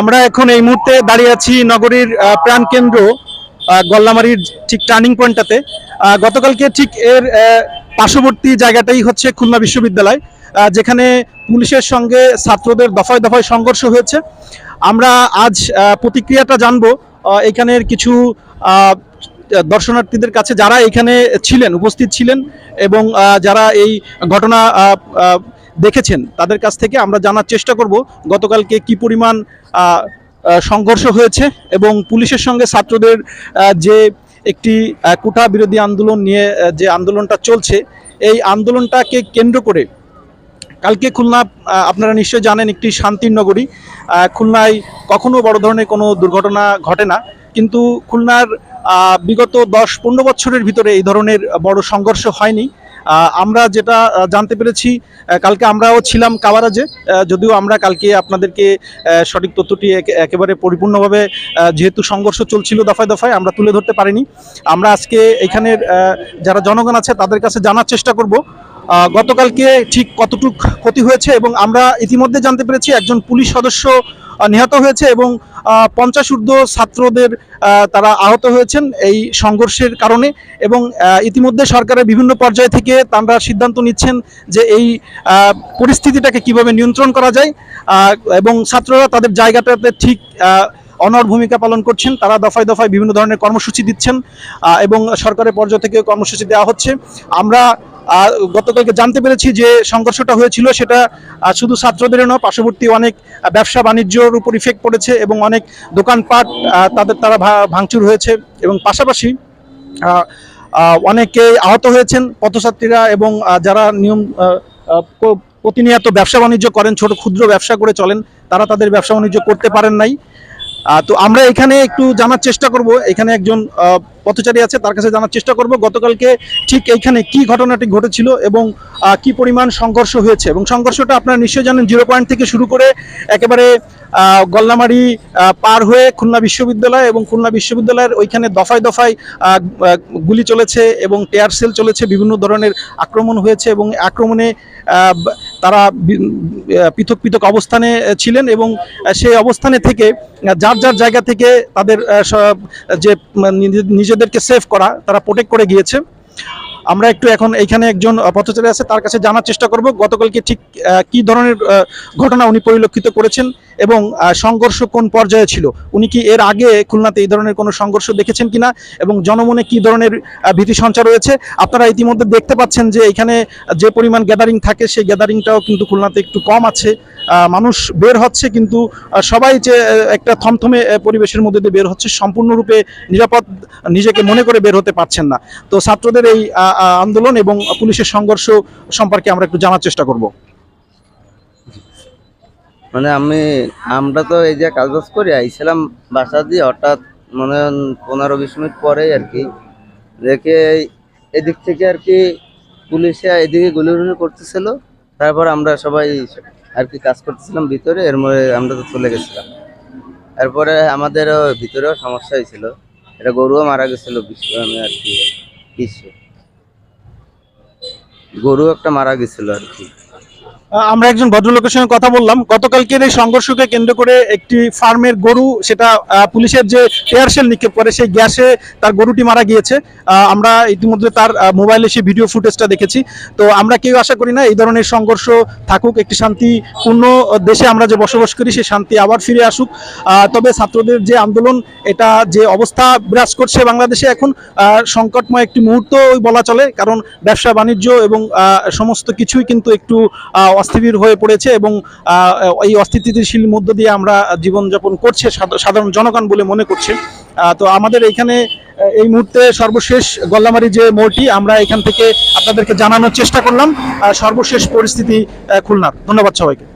আমরা এখন এই মুহূর্তে দাঁড়িয়ে আছি নগরীর প্রাণকেন্দ্র গল্লামারির ঠিক টার্নিং পয়েন্টটাতে। গতকালকে ঠিক এর পার্শ্ববর্তী জায়গাটাই হচ্ছে খুলনা বিশ্ববিদ্যালয় যেখানে পুলিশের সঙ্গে ছাত্রদের দফায় দফায় সংঘর্ষ হয়েছে। আমরা আজ প্রতিক্রিয়াটা জানব এখানের কিছু দর্শনার্থীদের কাছে যারা এখানে ছিলেন, উপস্থিত ছিলেন এবং যারা এই ঘটনা দেখেছেন, তাদের কাছ থেকে আমরা জানার চেষ্টা করব গতকালকে কি পরিমাণ সংঘর্ষ হয়েছে এবং পুলিশের সঙ্গে ছাত্রদের যে একটি কোটা বিরোধী আন্দোলন নিয়ে যে আন্দোলনটা চলছে, এই আন্দোলনটাকে কেন্দ্র করে কালকে খুলনা আপনারা নিশ্চয়ই জানেন একটি শান্তির নগরী খুলনায় কখনো বড় ধরনের কোনো দুর্ঘটনা ঘটে না, কিন্তু খুলনার বিগত দশ পনেরো বছরের ভিতরে এই ধরনের বড় সংঘর্ষ হয়নি। আমরা যেটা জানতে পেরেছি কালকে আমরাও ছিলাম আহ, যদিও আমরা কালকে আপনাদেরকে সঠিক তথ্যটি একেবারে পরিপূর্ণভাবে যেহেতু সংঘর্ষ চলছিল দফায় দফায় আমরা তুলে ধরতে পারিনি। আমরা আজকে এখানের যারা জনগণ আছে তাদের কাছে জানার চেষ্টা করব গতকালকে ঠিক কতটুক ক্ষতি হয়েছে এবং আমরা ইতিমধ্যে জানতে পেরেছি একজন পুলিশ সদস্য নিহত হয়েছে এবং পঞ্চাশ ঊর্ধ্ব ছাত্রদের তারা আহত হয়েছেন এই সংঘর্ষের কারণে এবং ইতিমধ্যে সরকারের বিভিন্ন পর্যায় থেকে তারা সিদ্ধান্ত নিচ্ছেন যে এই পরিস্থিতিটাকে কীভাবে নিয়ন্ত্রণ করা যায় এবং ছাত্ররা তাদের জায়গাটাতে ঠিক অনর ভূমিকা পালন করছেন। তারা দফায় দফায় বিভিন্ন ধরনের কর্মসূচি দিচ্ছেন এবং সরকারের পর্যায় থেকে কর্মসূচি দেওয়া হচ্ছে। আমরা গতকালকে জানতে পেরেছি যে সংঘর্ষটা হয়েছিল, সেটা শুধু ছাত্রদের নয়, পার্শ্ববর্তী অনেক ব্যবসা বাণিজ্যর উপর ইফেক্ট পড়েছে এবং অনেক দোকানপাট তাদের তারা ভাঙচুর হয়েছে এবং পাশাপাশি অনেকে আহত হয়েছেন পথযাত্রীরা এবং যারা নিয়ম প্রতিনিয়ত ব্যবসা বাণিজ্য করেন, ছোট ক্ষুদ্র ব্যবসা করে চলেন, তারা তাদের ব্যবসা বাণিজ্য করতে পারেন নাই। তো আমরা এখানে একটু জানার চেষ্টা করব। এখানে একজন পথচারী আছে, তার কাছে জানার চেষ্টা করব। গতকালকে ঠিক এইখানে কি ঘটনাটি ঘটেছিল এবং কি পরিমাণ সংঘর্ষ হয়েছে? এবং সংঘর্ষটা আপনারা নিশ্চয়ই জানেন, জিরো পয়েন্ট থেকে শুরু করে একেবারে গল্লামারি পার হয়ে খুলনা বিশ্ববিদ্যালয় এবং খুলনা বিশ্ববিদ্যালয়ের ওইখানে দফায় দফায় গুলি চলেছে এবং টেয়ার সেল চলেছে, বিভিন্ন ধরনের আক্রমণ হয়েছে এবং আক্রমণে তারা পৃথক পৃথক অবস্থানে ছিলেন এবং সেই অবস্থানে থেকে, যার যার জায়গা থেকে তাদের যে নিজে- নিজেদেরকে সেভ করা, তারা প্রোটেক্ট করে গিয়েছে। আমরা একটু এখন এইখানে একজন পথচারী আছে, তার কাছে জানার চেষ্টা করব গতকালকে ঠিক কি ধরনের ঘটনা উনি পরিলক্ষিত করেছেন এবং সংঘর্ষ কোন পর্যায়ে ছিল? উনি কি এর আগে খুলনাতে এই ধরনের কোনো সংঘর্ষ দেখেছেন কিনা? এবং জনমনে কি ধরনের ভীতি সঞ্চার রয়েছে আপনারা ইতিমধ্যে দেখতে পাচ্ছেন যে এখানে যে পরিমাণ গ্যাদারিং থাকে, সেই গ্যাদারিংটাও কিন্তু খুলনাতে একটু কম আছে। মানুষ বের হচ্ছে কিন্তু সবাই যে একটা থমথমে পরিবেশের মধ্যে দিয়ে বের হচ্ছে, সম্পূর্ণরূপে নিরাপদ, নিজেকে মনে করে বের হতে পারছেন না। তো ছাত্রদের এই আন্দোলন এবং পুলিশের সংঘর্ষ সম্পর্কে আমরা একটু জানার চেষ্টা করব। মানে আমি, আমরা তো এই যে কাজ বাজ করি, আইছিলাম বাসা দিয়ে হঠাৎ মনে পনেরো বিশ মিনিট পরেই আর কি, দেখে এদিক থেকে আর কি পুলিশে এদিকে গুলিগুলি করতেছিল, তারপর আমরা সবাই আর কি কাজ করতেছিলাম ভিতরে, এর মধ্যে আমরা তো চলে গেছিলাম। এরপরে আমাদের ভিতরেও সমস্যা হয়েছিল। এটা গরুও মারা গেছিল আমি আর কি বিশ্বে গরু একটা মারা গেছিল আর কি। আমরা একজন ভদ্রলোকের সঙ্গে কথা বললাম। গতকালকের এই সংঘর্ষকে কেন্দ্র করে একটি ফার্মের গরু, সেটা পুলিশের যে এয়ারশেল নিক্ষেপ করে, সেই গ্যাসে তার গরুটি মারা গিয়েছে। আমরা ইতিমধ্যে তার মোবাইলে সেই ভিডিও ফুটেজটা দেখেছি। তো আমরা কেউ আশা করি না এই ধরনের সংঘর্ষ থাকুক, একটি শান্তিপূর্ণ দেশে আমরা যে বসবাস করি, সেই শান্তি আবার ফিরে আসুক। তবে ছাত্রদের যে আন্দোলন, এটা যে অবস্থা বিরাজ করছে বাংলাদেশে এখন সংকটময় একটি মুহূর্ত বলা চলে। কারণ ব্যবসা, বাণিজ্য এবং সমস্ত কিছুই কিন্তু একটু আহ, অস্থির হয়ে পড়েছে এবং এই অস্থিতিশীল মধ্য দিয়ে আমরা জীবনযাপন করছে সাধা- সাধারণ জনগণ বলে মনে করছে। তো আমাদের এখানে এই মুহূর্তে সর্বশেষ গল্লামারি যে মোড়টি আমরা এখান থেকে আপনাদেরকে জানানোর চেষ্টা করলাম। সর্বশেষ পরিস্থিতি খুলনার। ধন্যবাদ সবাইকে।